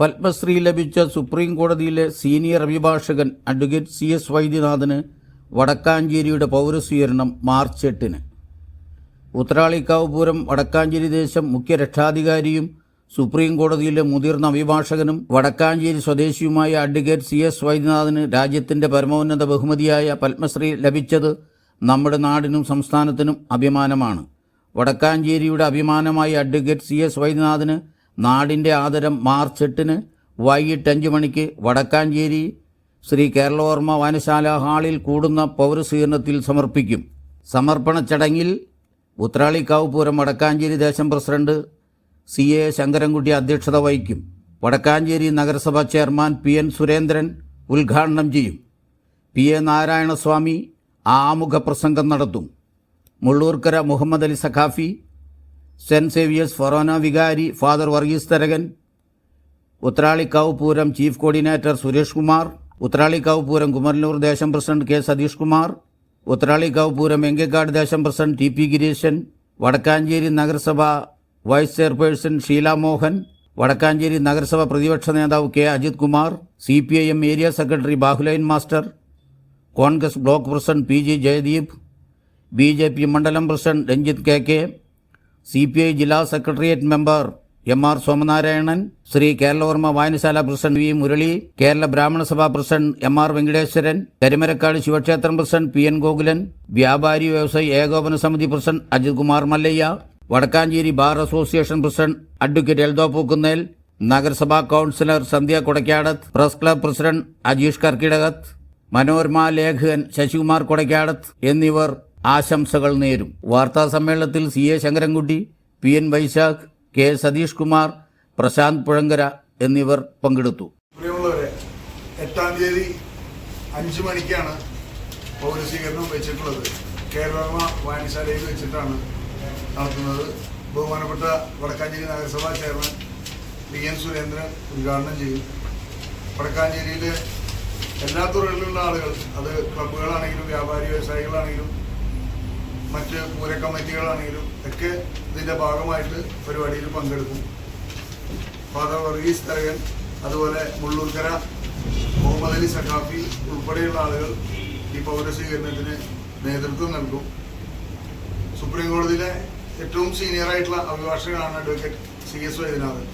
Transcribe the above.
പത്മശ്രീ ലഭിച്ച സുപ്രീം കോടതിയിലെ സീനിയർ അഭിഭാഷകൻ അഡ്വക്കേറ്റ് സി എസ് വൈദ്യനാഥന് വടക്കാഞ്ചേരിയുടെ പൗരസ്വീകരണം മാർച്ച് എട്ടിന്. ഉത്രാളിക്കാവ് പൂരം വടക്കാഞ്ചേരി ദേശം മുഖ്യ രക്ഷാധികാരിയും സുപ്രീം കോടതിയിലെ മുതിർന്ന അഭിഭാഷകനും വടക്കാഞ്ചേരി സ്വദേശിയുമായ അഡ്വക്കേറ്റ് സി എസ് വൈദ്യനാഥന് രാജ്യത്തിന്റെ പരമോന്നത ബഹുമതിയായ പത്മശ്രീ ലഭിച്ചത് നമ്മുടെ നാടിനും സംസ്ഥാനത്തിനും അഭിമാനമാണ്. വടക്കാഞ്ചേരിയുടെ അഭിമാനമായ അഡ്വക്കേറ്റ് സി എസ് വൈദ്യനാഥന് നാടിന്റെ ആദരം മാർച്ച് എട്ടിന് വൈകിട്ട് അഞ്ച് മണിക്ക് വടക്കാഞ്ചേരി ശ്രീ കേരളവർമ്മ വായനശാല ഹാളിൽ കൂടുന്ന പൗരസ്വീകരണത്തിൽ സമർപ്പിക്കും. സമർപ്പണ ചടങ്ങിൽ ഉത്രാളിക്കാവ് പൂരം വടക്കാഞ്ചേരി ദേശം പ്രസിഡന്റ് സി എ ശങ്കരൻകുട്ടി അധ്യക്ഷത വഹിക്കും. വടക്കാഞ്ചേരി നഗരസഭാ ചെയർമാൻ പി എൻ സുരേന്ദ്രൻ ഉദ്ഘാടനം ചെയ്യും. പി എ നാരായണസ്വാമി ആമുഖ പ്രസംഗം നടത്തും. Mullurkara Muhammad Ali Saqafi Saint Xavier's forane വികാരി Father Varghese Tharakan Uthralikkavu Pooram chief coordinator Suresh Kumar Uthralikkavu Pooram Kumaranur ദേശം പ്രസിഡന്റ് കെ സതീഷ് കുമാർ ഉത്രാളിക്കാവ് പൂരം എങ്കേക്കാട് ദേശം president T P Gireesan Wadakkanchery നഗരസഭ vice chairperson Sheela Mohan Vadakkanchery നഗരസഭ പ്രതിപക്ഷ നേതാവ് K Ajith Kumar C P I M area secretary Bahulain master Congress block president P G Jayadeep B J P മണ്ഡലം president Ranjith K K C P I ജില്ലാ secretariat member M R Somanarayanan Sri Keralavarma വായനശാല president V Murali Kerala Brahmana Sabha president M R Venkateswaran Karimarakkad ശിവക്ഷേത്രം president P N Gokulan വ്യാപാരി വ്യവസായി ഏകോപന സമിതി president Ajith Kumar Mallayya Wadakkanchery bar association president advocate Eldo Pookunnel നഗരസഭാ councillor Sandhya Kodakkadath press club president Ajeesh Karkidakath Manorama ലേഖകൻ ശശികുമാർ കൊടക്കാടത്ത് എന്നിവർ ആശംസകൾ നേരും. വാർത്താ സമ്മേളനത്തിൽ C A Sankarankutty P N Vaisakh K Satheesh Kumar Prasanth Puzhankara എന്നിവർ പങ്കെടുത്തു. എട്ടാം തീയതി അഞ്ചു മണിക്കാണ് പൗരസ്വീകരണം വെച്ചിട്ടുള്ളത്. കേരളമ വായനശാലയിൽ വെച്ചിട്ടാണ് നടത്തുന്നത്. ബഹുമാനപ്പെട്ട വടക്കാഞ്ചേരി നഗരസഭാ ചെയർമാൻ വി എൻ സുരേന്ദ്രൻ ഉദ്ഘാടനം ചെയ്യും. വടക്കാഞ്ചേരിയിലെ എല്ലാ തുറകളിലുള്ള ആളുകൾ അത് ക്ലബ്ബുകളാണെങ്കിലും വ്യാപാരി വ്യവസായികളാണെങ്കിലും മറ്റ് പൂര കമ്മിറ്റികളാണെങ്കിലും ഒക്കെ ഇതിന്റെ ഭാഗമായിട്ട് പരിപാടിയിൽ പങ്കെടുക്കും. ഫാദർ വർഗീസ് തരകൻ അതുപോലെ മുള്ളൂർക്കര മുഹമ്മദ് അലി സഖാഫി ഉൾപ്പെടെയുള്ള ആളുകൾ ഈ പൗരസ്വീകരണത്തിന് നേതൃത്വം നൽകും. സുപ്രീം കോടതിയിലെ ഏറ്റവും സീനിയറായിട്ടുള്ള അഭിഭാഷകനാണ് അഡ്വക്കേറ്റ് സി എസ് വൈദ്യനാഥൻ.